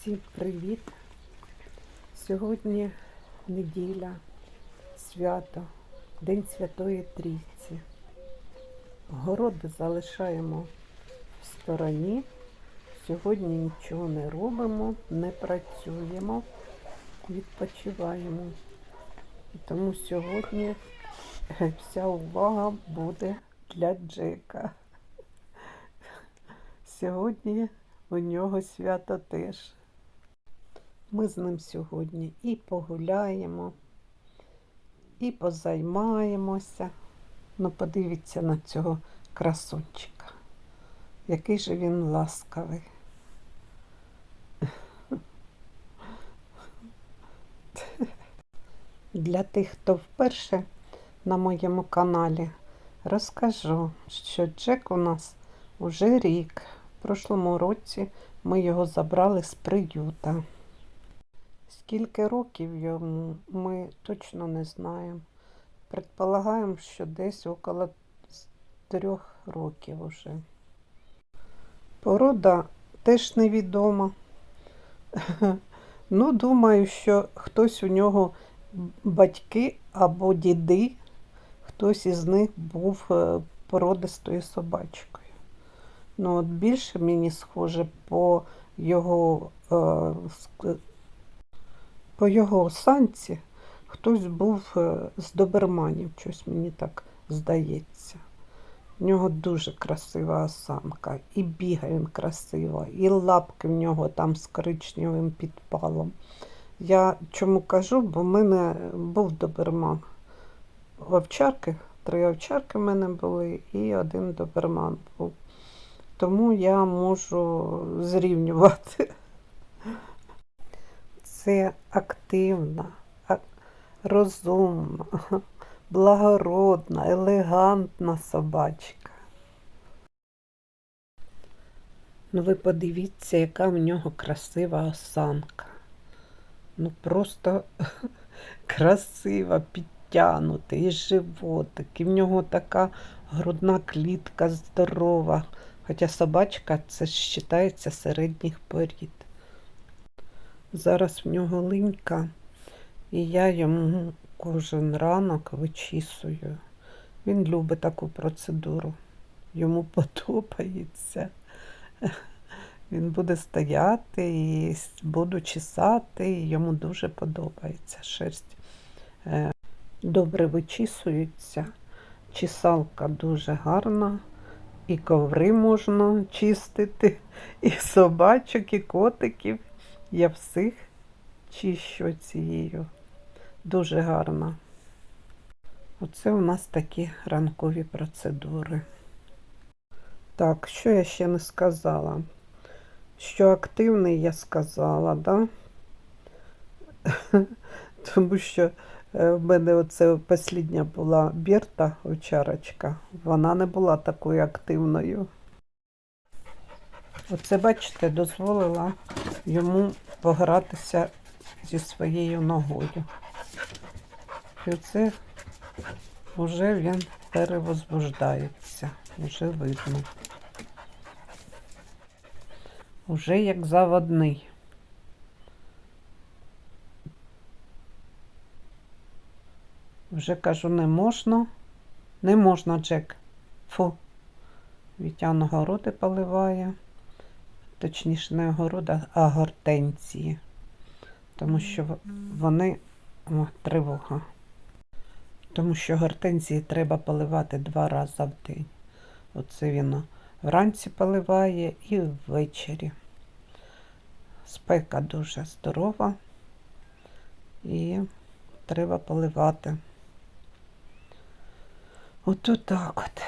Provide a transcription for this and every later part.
Всім привіт! Сьогодні неділя, свято, День Святої Трійці. Городи залишаємо в стороні. Сьогодні нічого не робимо, не працюємо, відпочиваємо. І тому сьогодні вся увага буде для Джека. Сьогодні у нього свято теж. Ми з ним сьогодні і погуляємо, і позаймаємося. Ну, подивіться на цього красунчика. Який же він ласкавий. Для тих, хто вперше на моєму каналі, розкажу, що Джек у нас уже рік. В прошлому році ми його забрали з приюта. Скільки років йому ми точно не знаємо. Предполагаємо, що десь около трьох років уже. Порода теж невідома. Ну, думаю, що хтось у нього батьки або діди, хтось із них був е, породистою собачкою. Ну, от більше мені схоже по його, е, по його осанці, хтось був е, з доберманів, щось мені так здається. В нього дуже красива осанка, і бігає він красиво, і лапки в нього там з коричневим підпалом. Я чому кажу, бо в мене був доберман. Овчарки, три овчарки в мене були, і один доберман був. Тому я можу зрівнювати. Це активна, розумна, благородна, елегантна собачка. Ну ви подивіться, яка в нього красива осанка. Ну просто красива, підтягнутий, і животик, і в нього така грудна клітка здорова. Хоча собачка це вважається середніх порід. Зараз в нього линька, і я йому кожен ранок вичісую. Він любить таку процедуру. Йому подобається. Він буде стояти і буду чесати, і йому дуже подобається шерсть. Е, Добре вичісується. Чесалка дуже гарна. І коври можна чистити, і собачок, і котиків. Я всіх чищу цією. Дуже гарно. Оце у нас такі ранкові процедури. Так, що я ще не сказала? Що активний я сказала, да? Тому що е, в мене оце послідня була Бірта овчарочка. Вона не була такою активною. Оце, бачите, дозволила йому погратися зі своєю ногою. І оце вже він перевозбуждається, вже видно. Уже як заводний. Вже кажу, не можна. Не можна, Джек. Фу. Вітяно городи поливає. Точніше, не огорода, а гортенції. Тому що вони о, тривога. Тому що гортензії треба поливати два рази в день. Оце він вранці поливає і ввечері. Спека дуже здорова і треба поливати. От так от.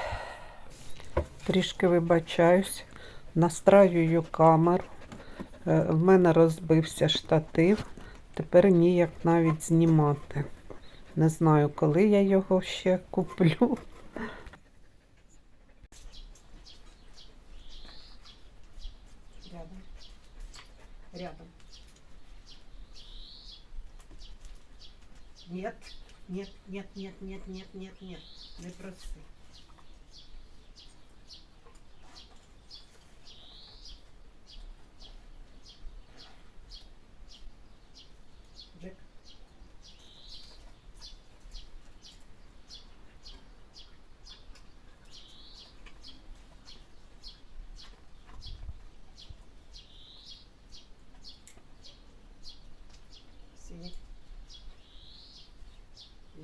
Трішки вибачаюсь, настраюю камеру. Е, В мене розбився штатив. Тепер ніяк навіть знімати. Не знаю, коли я його ще куплю. Рядом. Рядом. Нет, нет, нет, нет, нет, нет, нет, нет. Не проси.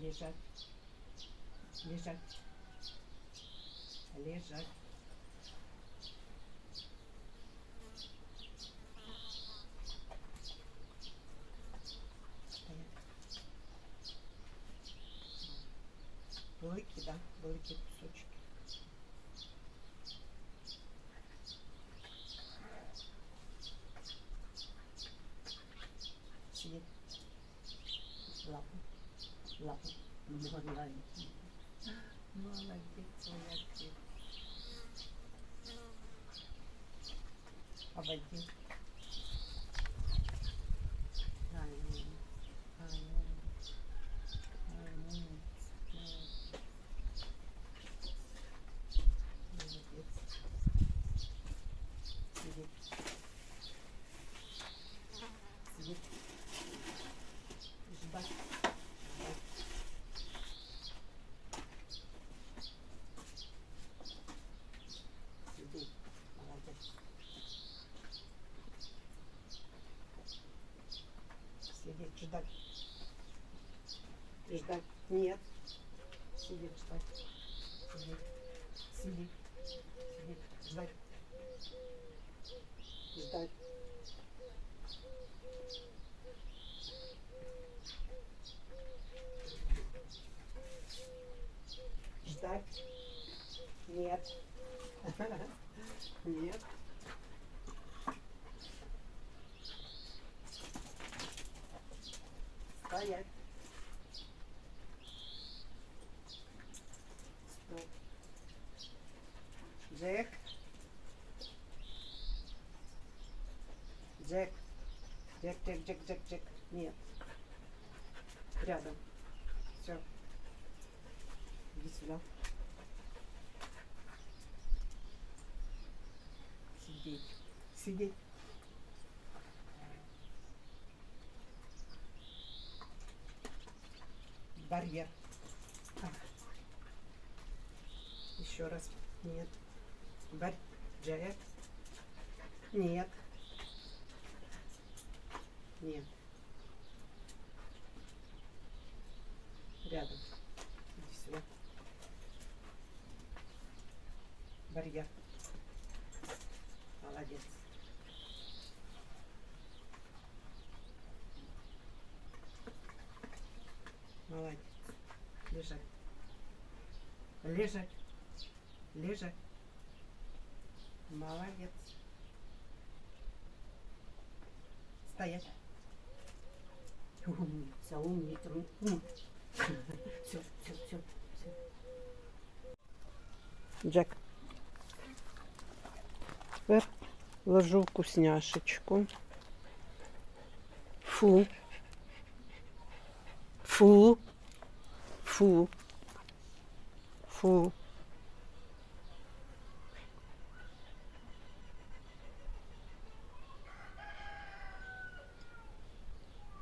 Лежать. Лежать. Лежать. 日本にないん。ですね。Ждать. Ждать. Нет. Сидеть, ждать. Сидеть. Сидеть. Сидеть. Ждать. Ждать. Ждать. Нет. Нет. Стоять. Стоп. Джек. Джек. Джек, Джек, Джек, Джек, Джек. Нет. Рядом. Все. Иди сюда. Сидеть. Сидеть. Барьер. Так. Еще раз. Нет. Бар... Джек. Нет. Нет. Рядом. Иди сюда. Барьер. Молодец. Молодец. Лежать. Лежать. Лежать. Молодец. Стоять. Умница, умница. Все, все, все. Джек. Ложу вкусняшечку. Фу. Фу. Фу. Фу.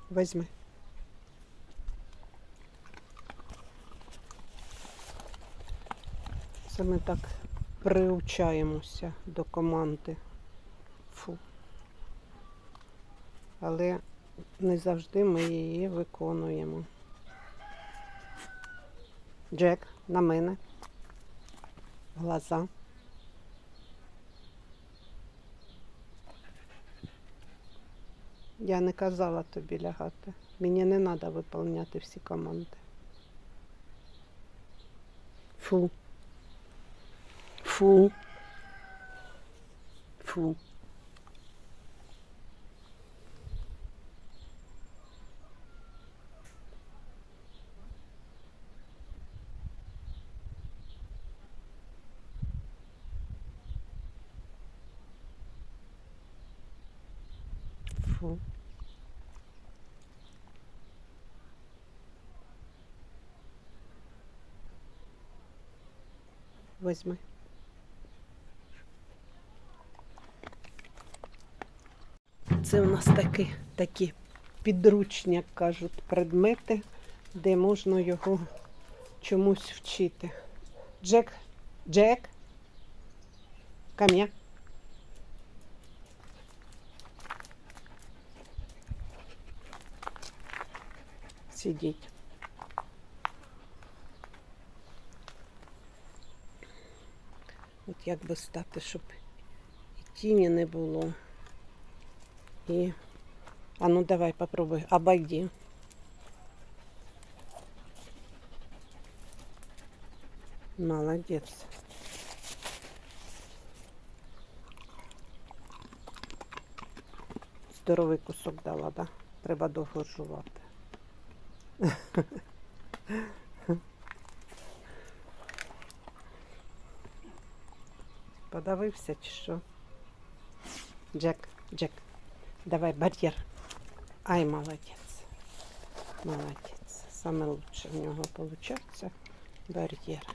Возьми. Це ми так приучаємося до команди. Фу. Але не завжди ми її виконуємо. Джек, на мене. Глаза. Я не казала тобі лягати. Мені не треба виконувати всі команди. Фу. Фу. Фу. Фу. Возьми. Це у нас такі, такі підручні, як кажуть, предмети, де можна його чомусь вчити. Джек, Джек, кам'я. сидіти. От як би стати, щоб і тіні не було. І... А ну давай попробуй, обойди. Молодець. Здоровий кусок дала, да? Треба довго жувати. Подавився чи що? Джек, Джек, давай бар'єр. Ай, молодець. Молодець. Саме лучше в нього виходить бар'єр.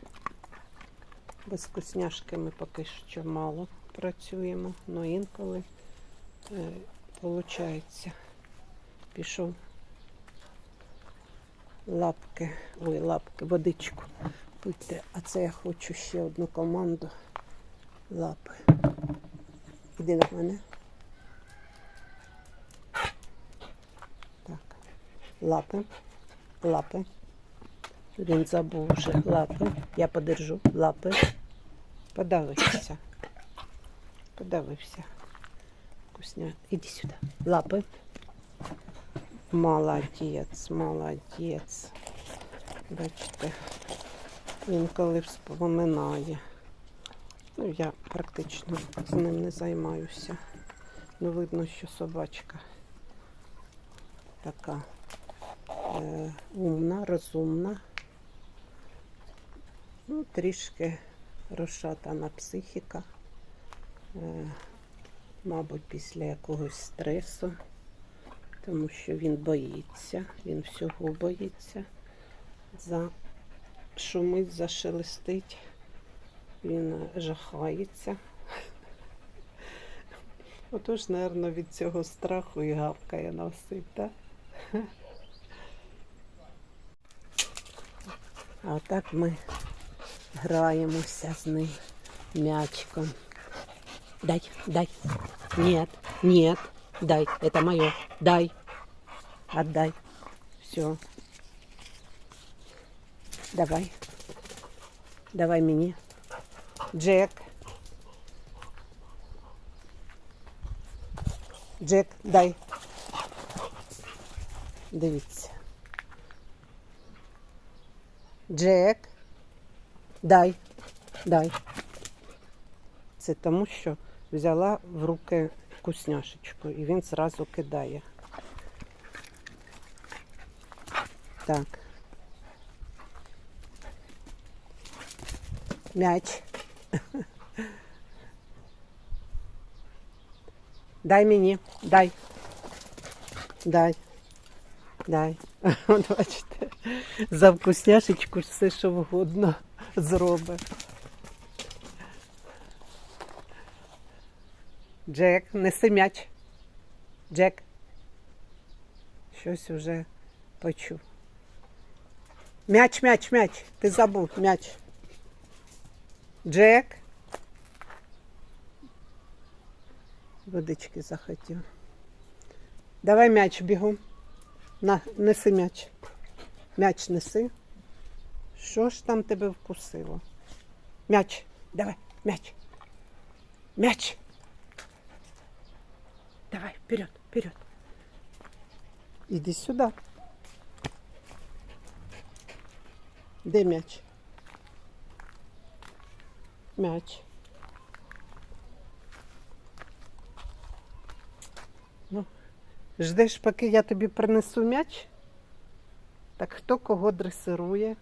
Без вкусняшки ми поки що мало працюємо, але інколи е, виходить. Пішов лапки, ой, лапки, водичку пити. А це я хочу ще одну команду лапи. Іди на мене. Так. Лапи. Лапи. Він забув вже лапи. Я подержу. Лапи. Подавився. Подавився. Вкусня. Іди сюди. Лапи. Молодець, молодець. Бачите, він коли вспоминає. Ну, я практично з ним не займаюся. Ну, видно, що собачка така е, умна, розумна. Ну, трішки розшатана психіка. Е, мабуть, після якогось стресу, тому що він боїться, він всього боїться. За шумить, зашелестить, він жахається. Отож, напевно, від цього страху і гавкає на всіх, так? А отак ми граємося з ним м'ячиком. Дай, дай. Нет, нет, дай. Это мое. Дай. Отдай. Все. Давай. Давай мені. Джек. Джек, дай. Дивіться. Джек. Дай. Дай. Це тому, що взяла в руки вкусняшечку і він зразу кидає. Так. М'яч. Дай мені, дай. Дай. Дай. Бачите, за вкусняшечку все, що вгодно зробить. Джек, неси м'яч. Джек. Щось уже почув. М'яч, м'яч, м'яч. Ти забув м'яч. Джек. Водички захотів. Давай м'яч бігом. На, неси м'яч. М'яч неси. Що ж там тебе вкусило? М'яч. Давай, м'яч. М'яч. Давай, вперед, вперед. Иди сюда. Де м'яч? М'яч. Ну, ждеш, поки я тобі принесу м'яч? Так хто кого дресирує?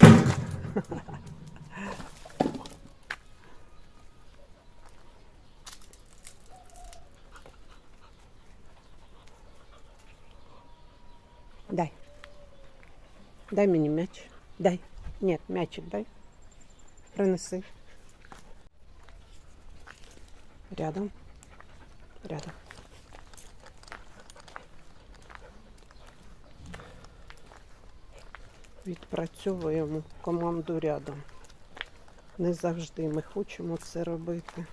Дай. Дай мені м'яч. Дай. Ні, м'ячик дай. Принеси. Рядом. Рядом. Відпрацьовуємо команду рядом. Не завжди ми хочемо це робити.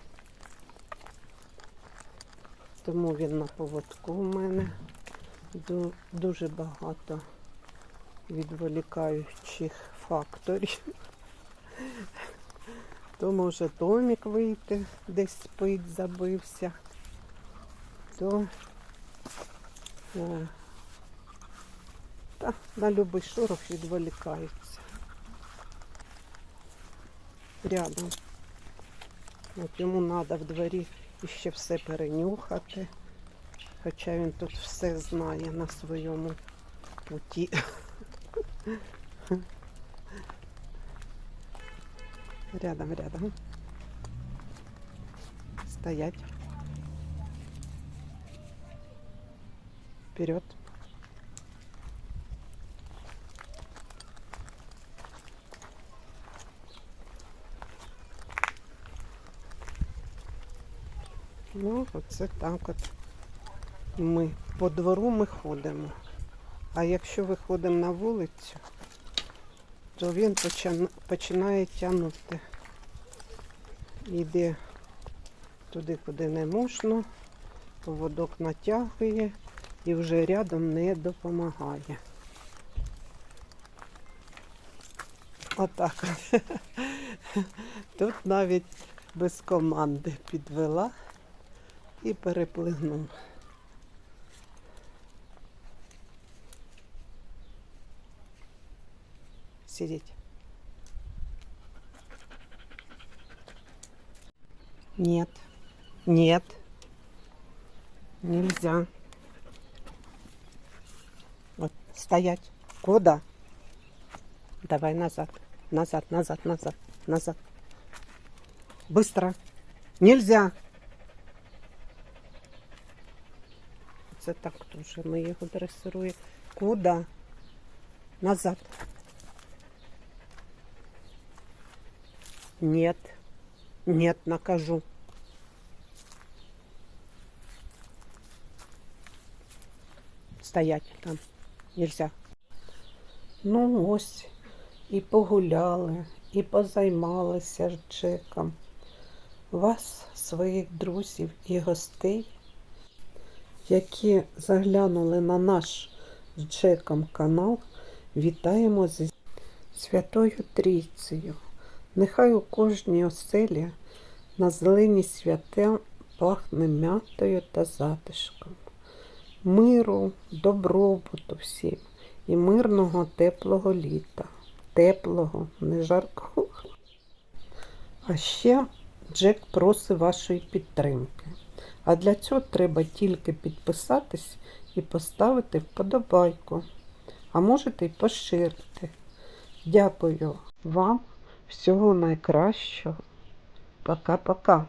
Тому він на поводку у мене. Дуже багато відволікаючих факторів. То може Томік вийти, десь спить, забився, то е, та, на любий шорох відволікаються. Рядом. От йому треба в дворі іще все перенюхати. Хоча він тут все знає на своєму путі. Рядом, рядом. Стоять. Вперед. Ну, оце так от. Ми по двору ми ходимо. А якщо виходимо на вулицю, то він починає тягнути. Йде туди, куди не можна, поводок натягує і вже рядом не допомагає. Отак. Тут навіть без команди підвела і переплигнув. Сидеть. Нет. Нет. Нельзя. Вот, стоять. Куда? Давай назад. Назад, назад, назад, назад. Быстро. Нельзя. Це так дуже ми його дресируємо. Куда? Назад. Нет. Нет, накажу. Стоять там. Нельзя. Ну ось. І погуляли, і позаймалися Джеком. Вас, своїх друзів і гостей, які заглянули на наш Джеком канал, вітаємо зі Святою Трійцею. Нехай у кожній оселі на зелені свята пахне м'ятою та затишком. Миру, добробуту всім і мирного теплого літа. Теплого, не жаркого. А ще Джек просить вашої підтримки. А для цього треба тільки підписатись і поставити вподобайку. А можете й поширити. Дякую вам. Всього найкращого. Пока-пока.